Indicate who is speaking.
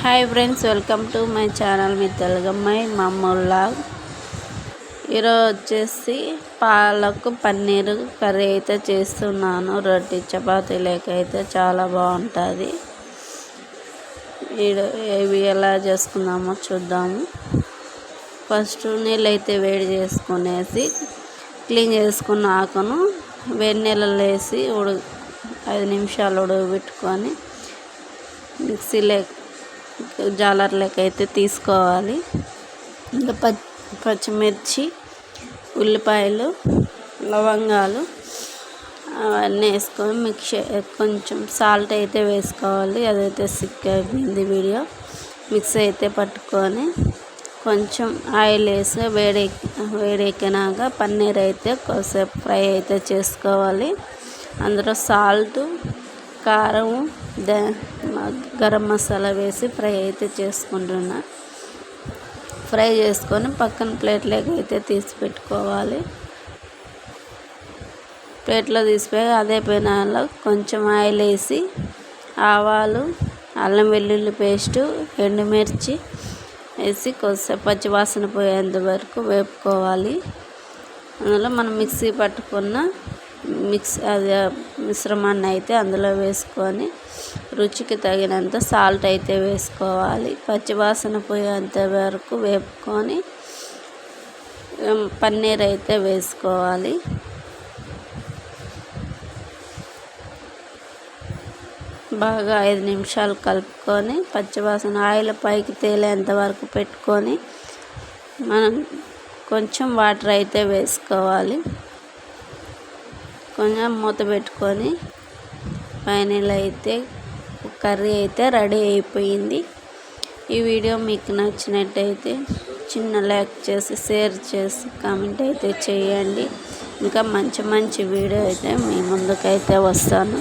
Speaker 1: Hi friends welcome to my channel మీ తెలుగమ్మాయి మామూలాగ్ ఈరోజు వచ్చేసి పాలకు పన్నీరు కర్రీ అయితే చేస్తున్నాను. రొట్టి చపాతీ లేక అయితే చాలా బాగుంటుంది. ఇవి ఎలా చేసుకుందామో చూద్దాము. ఫస్ట్ నీళ్ళు అయితే వేడి చేసుకునేసి క్లీన్ చేసుకున్న ఆకును వేడి నీళ్ళలో వేసి ఉడు ఐదు నిమిషాలు ఉడకబెట్టుకొని జాలర్ జాలర్లోకి అయితే తీసుకోవాలి. ఇంకా పచ్చి పచ్చిమిర్చి ఉల్లిపాయలు లవంగాలు అవన్నీ వేసుకొని మిక్స్ కొంచెం సాల్ట్ అయితే వేసుకోవాలి. అదైతే సిక్ అయిపోయింది వీడియో. మిక్స్ అయితే పట్టుకొని కొంచెం ఆయిల్ వేసి వేడి వేడెక్కినాక పన్నీర్ అయితే కొద్దిసేపు ఫ్రై అయితే చేసుకోవాలి. అందులో సాల్ట్ కారం గరం మసాలా వేసి ఫ్రై అయితే చేసుకుంటున్నా. ఫ్రై చేసుకొని పక్కన ప్లేట్లోకి అయితే తీసి పెట్టుకోవాలి. ప్లేట్లో తీసిపోయి అదే పెనాలో కొంచెం ఆయిల్ వేసి ఆవాలు అల్లం వెల్లుల్లి పేస్టు ఎండుమిర్చి వేసి కొద్దిసేపు పచ్చి వాసన పోయేంత వరకు వేపుకోవాలి. అందులో మనం మిక్సీ పట్టుకున్న మిక్స్ అది మిశ్రమాన్ని అయితే అందులో వేసుకొని రుచికి తగినంత సాల్ట్ అయితే వేసుకోవాలి. పచ్చివాసన పోయేంత వరకు వేపుకొని పన్నీర్ అయితే వేసుకోవాలి. బాగా ఐదు నిమిషాలు కలుపుకొని పచ్చివాసన ఆయిల్ పైకి తేలేంత వరకు పెట్టుకొని మనం కొంచెం వాటర్ అయితే వేసుకోవాలి. కొంచెం మూత పెట్టుకొని ఫైనల్ అయితే కర్రీ అయితే రెడీ అయిపోయింది. ఈ వీడియో మీకు నచ్చినట్టయితే చిన్న లైక్ చేసి షేర్ చేసి కామెంట్ అయితే చేయండి. ఇంకా మంచి మంచి వీడియో అయితే మీ ముందుకైతే వస్తాను.